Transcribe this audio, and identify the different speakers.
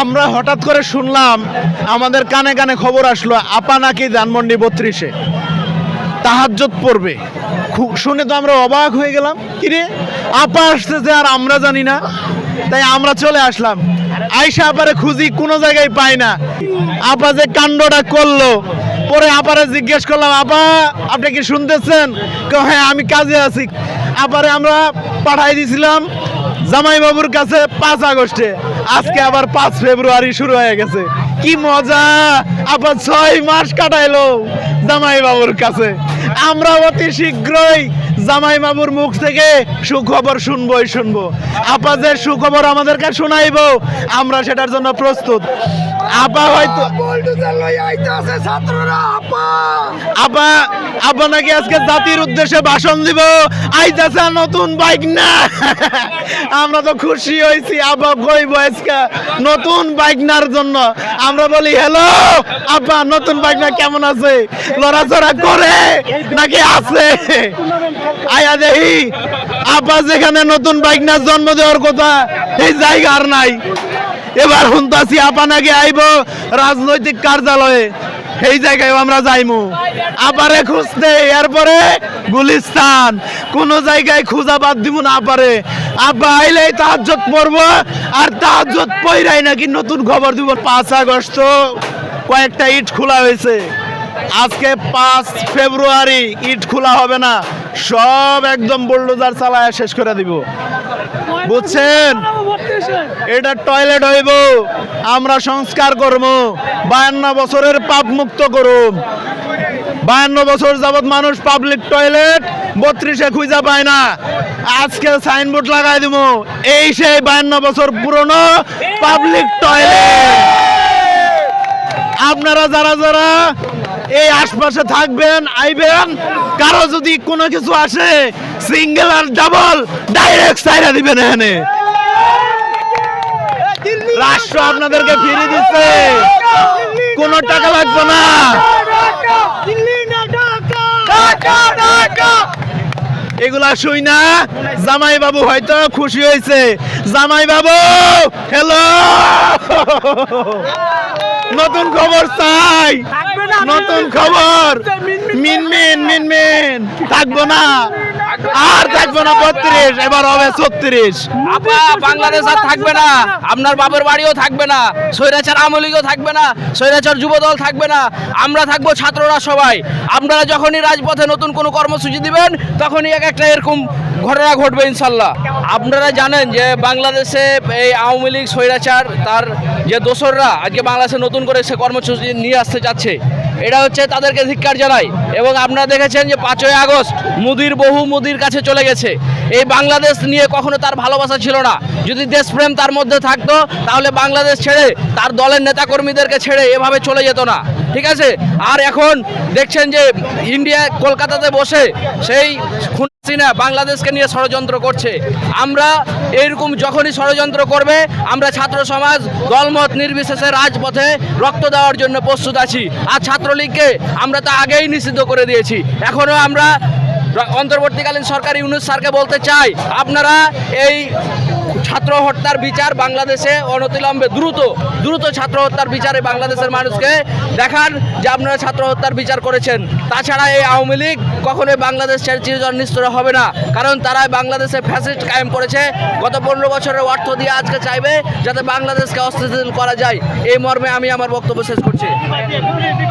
Speaker 1: আমরা হঠাৎ করে শুনলাম, আমাদের কানে কানে খবর আসলো, আপা নাকি ধানমন্ডি বত্রিশে। তাহাজ্জত পড়বে। শুনে তো আমরা অবাক হয়ে গেলাম। কিরে আপা আসতেছে আর আমরা জানি না। তাই আমরা চলে আসলাম। আইসা আপারে খুঁজি, কোনো জায়গায় পাই না। আপা যে কাণ্ডটা করল, পরে আপারে জিজ্ঞেস করলাম, আপা, আপনি কি শুনতেছেন? হ্যাঁ আমি কাজে আছি। আপারে আমরা পাঠাই দিয়েছিলাম জামাইবাবুর কাছে পাঁচ আগস্টে। আজকে আবার পাঁচ ফেব্রুয়ারি শুরু হয়ে গেছে। কি মজা! আবার ছয় মাস কাটাইলো জামাই বাবুর কাছে। আমরা অতি শীঘ্রই জামাই বাবুর মুখ থেকে সুখবর শুনবই শুনব। আপা যে সুখবর আমাদেরকে শোনাইব, আমরা সেটার জন্য প্রস্তুত। আপা হয়তো আপা আপা নাকি আজকে জাতির উদ্দেশ্যে ভাষণ দিব? আইতাছে নতুন বাইক না? আমরা তো খুশি হয়েছি আপা কইব আজকে নতুন বাইক নার জন্য। আমরা বলি হ্যালো আপা নতুন বাইক না কেমন আছে? লড়াচড়া করে নাকি আছে? আয়া দেখি আপা যেখানে নতুন বাইক না জন্ম দেওয়ার কথা এই জায়গা আর নাই। এবার শুনতাছি আপা নাকি আইব রাজনৈতিক কার্যালয়ে। এই জায়গায় আমরা যাইমু। আপারে খুঁজতে এরপরে গুলিস্তান। কোন জায়গায় খুঁজা বাদ দিব না আপারে। আপা আইলে তাহাজ্জত পড়ব, আর তাহাজ্জত পইরাই নাকি নতুন খবর দিব। পাঁচ আগস্ট কয়েকটা ইট খোলা হয়েছে। আজকে পাঁচ ফেব্রুয়ারি ইট খোলা হবে না। সব একদম বুলডোজার চালায় শেষ করে দিব। বুঝছেন? এটা টয়লেট হইব। আমরা সংস্কার করব। বায়ান্ন বছরের পাপ মুক্ত করুম বায়ান্ন বছর যাবত মানুষ পাবলিক টয়লেট বত্রিশে খুঁজা পায় না। আজকে সাইনবোর্ড লাগাই দিব। এই সেই বায়ান্ন বছর পুরনো পাবলিক টয়লেট আপনারা যারা যারা এই আশপাশে থাকবেন, আইবেন কারও যদি কোনো কিছু আসে সিঙ্গেল আর ডাবল ডাইরেক্ট সাইরা দিবেন এখানে। রাষ্ট্র আপনাদেরকে ফিরে দিচ্ছে। কোনো টাকা লাগবে না। এগুলা শুই না। জামাই বাবু হয়তো খুশি হয়েছে। জামাই বাবু হ্যালো নতুন খবর চাই। নতুন খবর। মিনমিন মিনমিন। থাকব না। আর থাকব না বত্রিশ, এবার হবে ছত্রিশ।
Speaker 2: আপা, বাংলাদেশ আর থাকবে না। আপনার বাবার বাড়িও থাকবে না। স্বৈরাচার আমলিগও থাকবে না। স্বৈরাচার যুবদল থাকবে না। আমরা থাকব ছাত্ররা সবাই। আপনারা যখনই রাজপথে নতুন কোনো কর্মসূচি দিবেন, তখনই এক একটা এরকম ঘটনা ঘটবে ইনশাল্লাহ। আপনারা জানেন যে বাংলাদেশে এই আওয়ামী লীগ স্বৈরাচার, তার যে দোসররা, আজকে বাংলাদেশে নতুন করে সে কর্মসূচি নিয়ে আসতে যাচ্ছে, এটা হচ্ছে তাদেরকে ধিক্কার জানাই এবং আপনারা দেখেছেন যে পাঁচই আগস্ট মুদির বহু মুদির কাছে চলে গেছে। এই বাংলাদেশ নিয়ে কখনো তার ভালোবাসা ছিল না। যদি দেশপ্রেম তার মধ্যে থাকতো, তাহলে বাংলাদেশ ছেড়ে তার দলের নেতাকর্মীদেরকে ছেড়ে এভাবে চলে যেত না। ঠিক আছে? আর এখন দেখছেন যে ইন্ডিয়া কলকাতাতে বসে সেই হাসিনা বাংলাদেশকে নিয়ে ষড়যন্ত্র করছে। আমরা এরকম যখনই ষড়যন্ত্র করবে, আমরা ছাত্র সমাজ, দলমত নির্বিশেষে রাজপথে রক্ত দেওয়ার জন্য প্রস্তুত আছি। আর ছাত্রলীগকে আমরা তো আগেই নিষিদ্ধ করে দিয়েছি। এখনও আমরা অন্তর্বর্তীকালীন সরকার ইউনুস স্যারকে বলতে চাই, আপনারা এই ছাত্র হত্যার বিচার বাংলাদেশে অনতিলম্বে দ্রুত দ্রুত ছাত্র হত্যার বিচারে বাংলাদেশের মানুষকে দেখান যে আপনারা ছাত্র হত্যার বিচার করেছেন। তাছাড়া এই আওয়ামী লীগ কখনোই বাংলাদেশ চিরজন নিশ্চয় হবে না। কারণ তারা বাংলাদেশে ফ্যাসিস্ট কায়েম করেছে। গত পনেরো বছরের অর্থ দিয়ে আজকে চাইবে যাতে বাংলাদেশকে অস্থিতিশীল করা যায়। এই মর্মে আমি আমার বক্তব্য শেষ করছি।